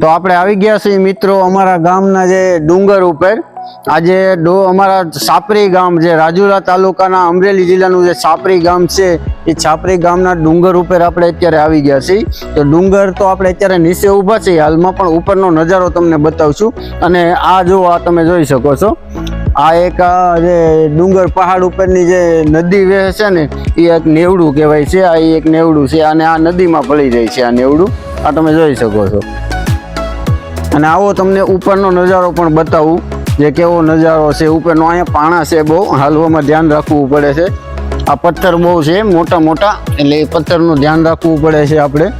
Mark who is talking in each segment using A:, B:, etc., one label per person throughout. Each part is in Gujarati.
A: તો આપણે આવી ગયા છીએ મિત્રો અમારા ગામના જે ડુંગર ઉપર. આજે ડો અમારા સાપરી ગામ જે રાજુલા તાલુકાના અમરેલી જિલ્લાનું જે સાપરી ગામ છે, એ સાપરી ગામના ડુંગર ઉપર આપણે અત્યારે આવી ગયા છીએ. તો ડુંગર તો આપણે અત્યારે નીચે ઊભા છીએ. હાલમાં પણ ઉપરનો નજારો તમને બતાવશું. અને આ જો આ તમે જોઈ શકો છો. આ એક જે ડુંગર પહાડ ઉપરની જે નદી વહે છે ને, એ એક નેવડું કહેવાય છે. આ એક નેવડું છે. અને આ નદીમાં ભળી જાય છે આ નેવડું. આ તમે જોઈ શકો છો. અને આવો તમને ઉપરનો નજારો પણ બતાવું, જે કેવો નજારો છે. ઉપરનો અહીંયા પાણા છે બહુ, હાલવામાં ધ્યાન રાખવું પડે છે. આ પથ્થર બહુ છે, મોટા મોટા, એટલે એ પથ્થરનું ધ્યાન રાખવું પડે છે આપણે.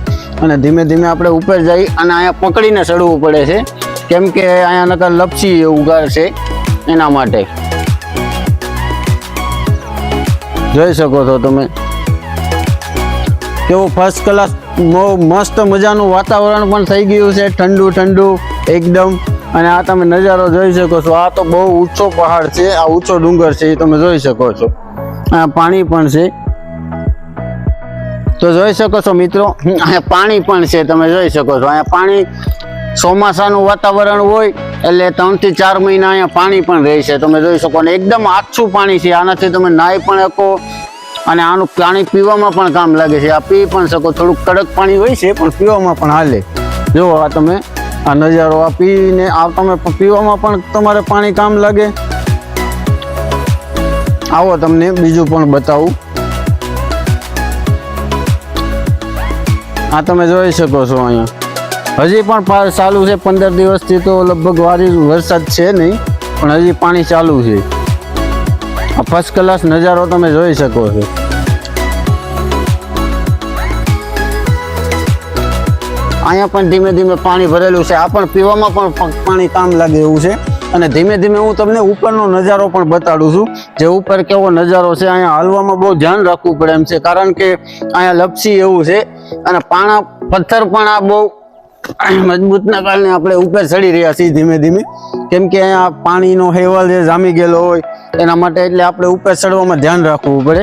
A: અને ધીમે ધીમે આપણે ઉપર જઈ અને અહીંયા પકડીને ચડવું પડે છે. કેમ કે અહીંયા નકર લપસી ઉગાર છે એના માટે. જોઈ શકો છો તમે. કેવું ફર્સ્ટ ક્લાસ બહુ મસ્ત મજાનું વાતાવરણ પણ થઈ ગયું છે, ઠંડુ ઠંડુ, એકદમ. અને આ તમે નજારો જોઈ શકો છો. આ તો બહુ ઊંચો પહાડ છે, આ ઊંચો ડુંગર છે, એ તમે જોઈ શકો છો. આ પાણી પણ છે. તો જોઈ શકો છો મિત્રો, અહીંયા પાણી પણ છે, તમે જોઈ શકો છો. અહીંયા પાણી ચોમાસાનું વાતાવરણ હોય, એટલે ત્રણથી ચાર મહિના અહીંયા પાણી પણ રહે છે. તમે જોઈ શકો ને એકદમ આછું પાણી છે. આનાથી તમે નાહી પણ શકો અને આનું પાણી પીવામાં પણ કામ લાગે છે. આ પી પણ શકો. થોડુંક કડક પાણી હોય છે, પણ પીવામાં પણ હાલે. જો આ તમે, આ નજારો આ પીને આ તમે પીવામાં પણ તમારે પાણી કામ લાગે. આવો તમને બીજું પણ બતાવું. આ તમે જોઈ શકો છો અહીંયા. હજી પણ ચાલુ છે. પંદર દિવસથી તો લગભગ વારી વરસાદ છે નહીં, પણ હજી પાણી ચાલુ છે. આ ફર્સ્ટ ક્લાસ નજારો તમે જોઈ શકો છો. અહીંયા પણ ધીમે ધીમે પાણી ભરેલું છે. આ પણ પીવામાં પણ પાણી કામ લાગે એવું છે. અને ધીમે ધીમે હું તમને ઉપરનો નજારો પણ બતાડું છું, જે ઉપર કેવો નજારો છે, અહીંયા હાલવામાં બહુ ધ્યાન રાખવું પડે એમ છે. કારણ કે અહીંયા લપસી એવું છે અને પાણા, પથ્થર પણ આ બહુ મજબૂતના કારણે આપણે ઉપર ચડી રહ્યા છીએ ધીમે ધીમે. કેમ કે અહીંયા પાણીનો હેવાલ જે જામી ગયેલો હોય, એના માટે એટલે આપણે ઉપર ચડવામાં ધ્યાન રાખવું પડે.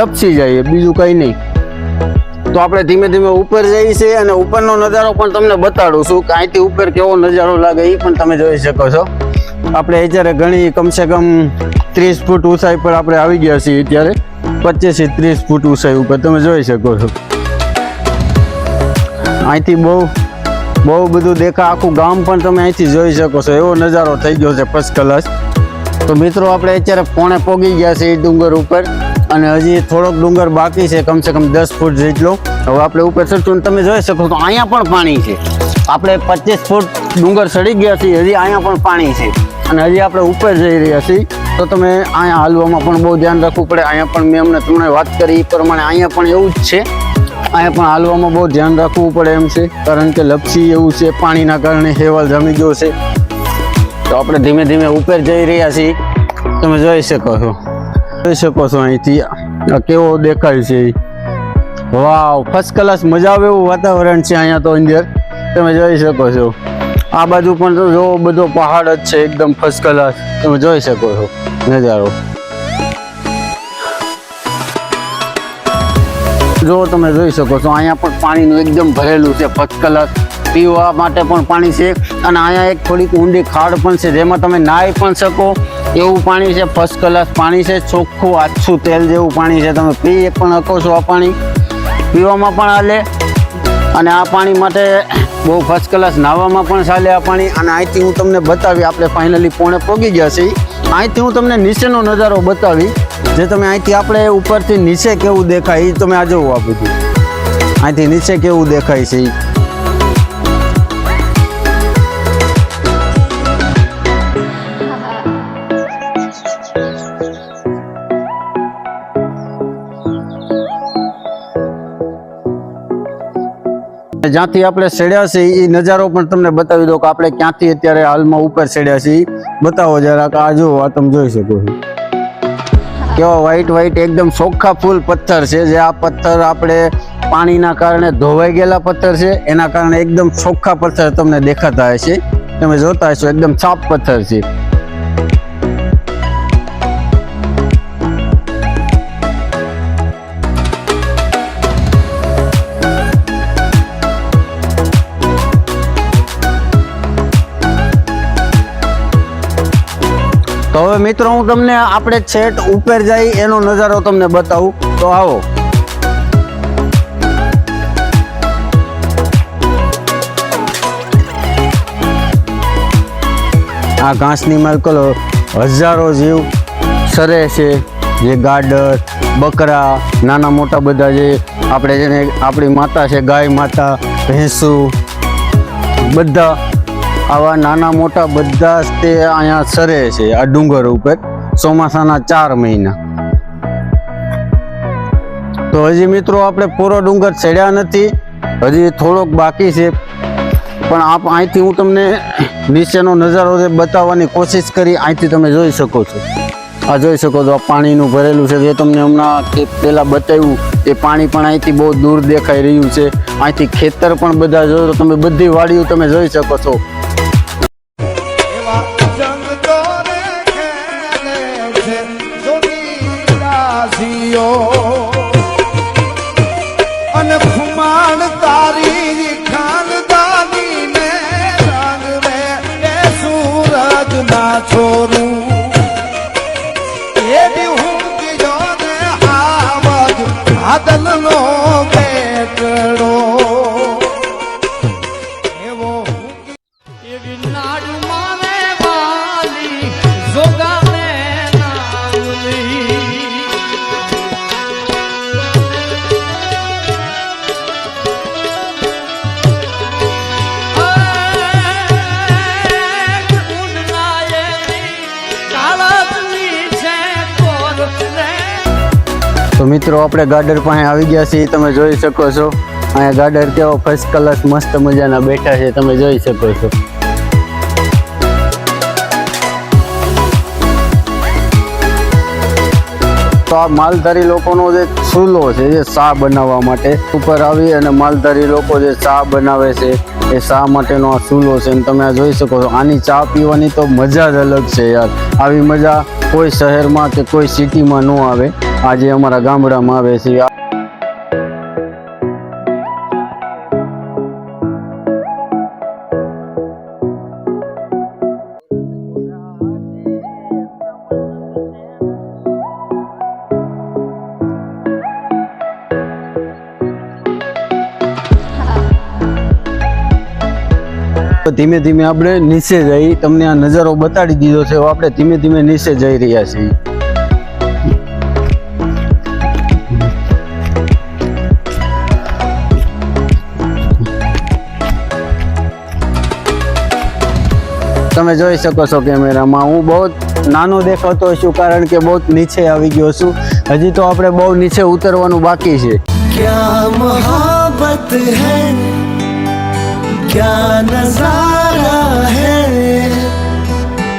A: લપસી જઈએ બીજું કંઈ નહીં. તો આપણે ધીમે ધીમે ઉપર જઈએ છીએ અને ઉપરનો નજારો પણ તમને બતાડું છું કે અહીંથી ઉપર કેવો નજારો લાગે એ પણ તમે જોઈ શકો છો. આપણે અત્યારે ઘણી કમસે કમ ત્રીસ ફૂટ ઊંચાઈ પર આપણે આવી ગયા છીએ અત્યારે પચીસથી ત્રીસ ફૂટ ઊંચાઈ ઉપર તમે જોઈ શકો છો. અહીંથી બહુ બહુ બધું દેખા, આખું ગામ પણ તમે અહીંથી જોઈ શકો છો. એવો નજારો થઈ ગયો છે ફર્સ્ટ ક્લાસ. તો મિત્રો, આપણે અત્યારે પોણે પોગી ગયા છે એ ડુંગર ઉપર. અને હજી થોડોક ડુંગર બાકી છે, કમસે કમ દસ ફૂટ જેટલો. હવે આપણે ઉપર ચડશું તમે જોઈ શકો તો અહીંયા પણ પાણી છે. આપણે પચીસ ફૂટ ડુંગર ચડી ગયા છીએ, હજી અહીંયા પણ પાણી છે. અને હજી આપણે ઉપર જઈ રહ્યા છીએ. તો તમે અહીંયા હાલવામાં પણ બહુ ધ્યાન રાખવું પડે. અહીંયા પણ મેં અમને તમને વાત કરી, એ પ્રમાણે અહીંયા પણ એવું જ છે. અહીંયા પણ હાલવામાં બહુ ધ્યાન રાખવું પડે એમ છે. કારણ કે લપસી એવું છે, પાણીના કારણે હેવાલ જમી ગયો છે. તો આપણે ધીમે ધીમે ઉપર જઈ રહ્યા છીએ. તમે જોઈ શકો છો. શકો છો અહીંથી. કેવો દેખાય છે વાવ ફર્સ્ટ ક્લાસ મજા આવે એવું વાતાવરણ છે અહીંયા તો અંદર. તમે જોઈ શકો છો. આ બાજુ પણ તો જો બધો પહાડ જ છે એકદમ ફર્સ્ટ ક્લાસ તમે જોઈ શકો છો નજારો. જો તમે જોઈ શકો છો, અહીંયા પણ પાણીનું એકદમ ભરેલું છે ફર્સ્ટ ક્લાસ પીવા માટે પણ પાણી છે. અને અહીંયા એક થોડીક ઊંડી ખાડ પણ છે, જેમાં તમે નાહી પણ શકો. એવું પાણી છે ફર્સ્ટ ક્લાસ પાણી છે, ચોખ્ખું આછું તેલ જેવું પાણી છે, તમે પી પણ શકો છો આ પાણી. પીવામાં પણ હાલે અને આ પાણી માટે બહુ ફર્સ્ટ ક્લાસ નાહવામાં પણ ચાલે આ પાણી. અને અહીંથી હું તમને બતાવી, આપણે ફાઇનલી પોણે પોગી ગયા છીએ. અહીંથી હું તમને નીચેનો નજારો બતાવી, જે તમે અહીંથી આપણે ઉપરથી નીચે કેવું દેખાય એ તમે આ જોવું આ બધું. અહીંથી નીચે કેવું દેખાય છે જ્યાંથી આપણે ચડ્યા છીએ એ નજારો પણ તમને બતાવી દો કે આપણે ક્યાંથી અત્યારે હાલમાં ઉપર ચડ્યા છીએ. બતાવો જરાક, આ જો આ તમે જોઈ શકો કેવા વ્હાઈટ વ્હાઈટ એકદમ ચોખ્ખા ફૂલ પથ્થર છે, જે આ પથ્થર આપણે પાણીના કારણે ધોવાઈ ગયેલા પથ્થર છે. એના કારણે એકદમ ચોખ્ખા પથ્થર તમને દેખાતા હશે. તમે જોતા હશો, એકદમ સાફ પથ્થર છે. તો હવે મિત્રો હું તમને આપણે છેટ ઉપર જઈ એનો નજારો તમને બતાવું. તો આવો. આ ઘાસની માલકલો હજારો જીવ સરે છે. જે ગાડર, બકરા, નાના મોટા બધા જે આપણે જેને આપણી માતા છે, ગાય માતા, ભેંસું, બધા આવા નાના મોટા બધા જ તે અહીંયા સરે છે, આ ડુંગર ઉપર, ચોમાસાના ચાર મહિના. તો હજી મિત્રો આપણે પૂરો ડુંગર ચડ્યા નથી, હજી થોડોક બાકી છે. પણ આપ અહીંથી હું તમને નીચેનો નજારો બતાવવાની કોશિશ કરી, અહીંથી તમે જોઈ શકો છો. આ જોઈ શકો છો, આ પાણીનું ભરેલું છે. જે તમને હમણાં કે પહેલાં બતાવ્યું એ પાણી પણ અહીંથી બહુ દૂર દેખાઈ રહ્યું છે. અહીંથી ખેતર પણ બધા જો, તમે બધી વાડીઓ તમે જોઈ શકો છો. Oh. મિત્રો, આપણે ગાર્ડર પાસે આવી ગયા છીએ. તમે જોઈ શકો છો. અહીંયા ગાર્ડર કેવો ફર્સ્ટ ક્લાસ મસ્ત મજાના બેઠા છે. તમે જોઈ શકો છો. તો આ માલધારી લોકોનો જે ચૂલો છે, જે ચા બનાવવા માટે ઉપર આવી અને માલધારી લોકો જે ચા બનાવે છે, એ ચા માટેનો આ ચૂલો છે. અને તમે આ જોઈ શકો છો, આની ચા પીવાની તો મજા જ અલગ છે યાર. આવી મજા કોઈ શહેરમાં કે કોઈ સિટીમાં ન આવે. આજે અમારા ગામડામાં આવે છે. ધીમે ધીમે આપણે નીચે જઈ તમને આ નજારો બતાડી દીધો છે. આપણે ધીમે ધીમે નીચે જઈ રહ્યા છીએ. તમે જોઈ શકો છો કેમેરામાં હું બહુ જ નાનો દેખાતો છું કારણ કે બહુ જ નીચે આવી ગયો છું હજી તો આપણે બહુ નીચે ઉતરવાનું બાકી છે
B: क्या मोहब्बत है क्या नजारा है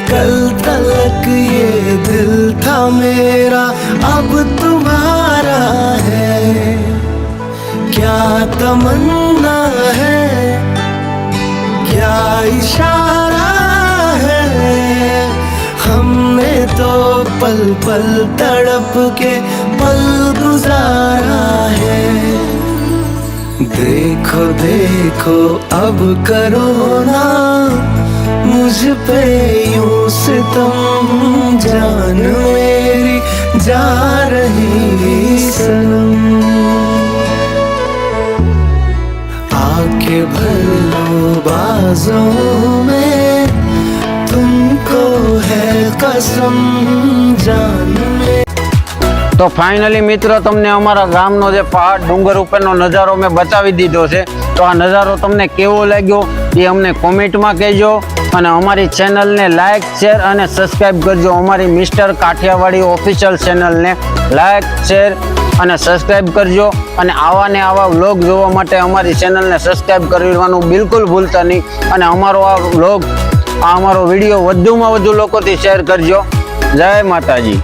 B: कल तलक ये दिल था मेरा अब तुम्हारा है क्या तमन्ना है क्या इशारा पल तड़प के पल गुजारा है। देखो देखो, अब करो ना, मुझ पे यूँ सितम जान मेरी जा रही सनम। आके भर लो बाजों में, तुमको है कसम।
A: તો ફાઇનલી મિત્રો, તમને અમારા ગામનો જે પહાડ ડુંગર ઉપરનો નજારો મેં બતાવી દીધો છે. તો આ નજારો તમને કેવો લાગ્યો એ અમને કોમેન્ટમાં કહેજો અને અમારી ચેનલને લાઇક શેર અને સબસ્ક્રાઈબ કરજો. અમારી મિસ્ટર કાઠિયાવાડી ઓફિશિયલ ચેનલને લાઇક શેર અને સબસ્ક્રાઈબ કરજો. અને આવા ને આવા વ્લોગ જોવા માટે અમારી ચેનલને સબસ્ક્રાઈબ કરવાનું બિલકુલ ભૂલતા નહીં. અને અમારો આ વ્લોગ આ અમારો વીડિયો વધુમાં વધુ લોકોથી શેર કરજો. જય માતાજી.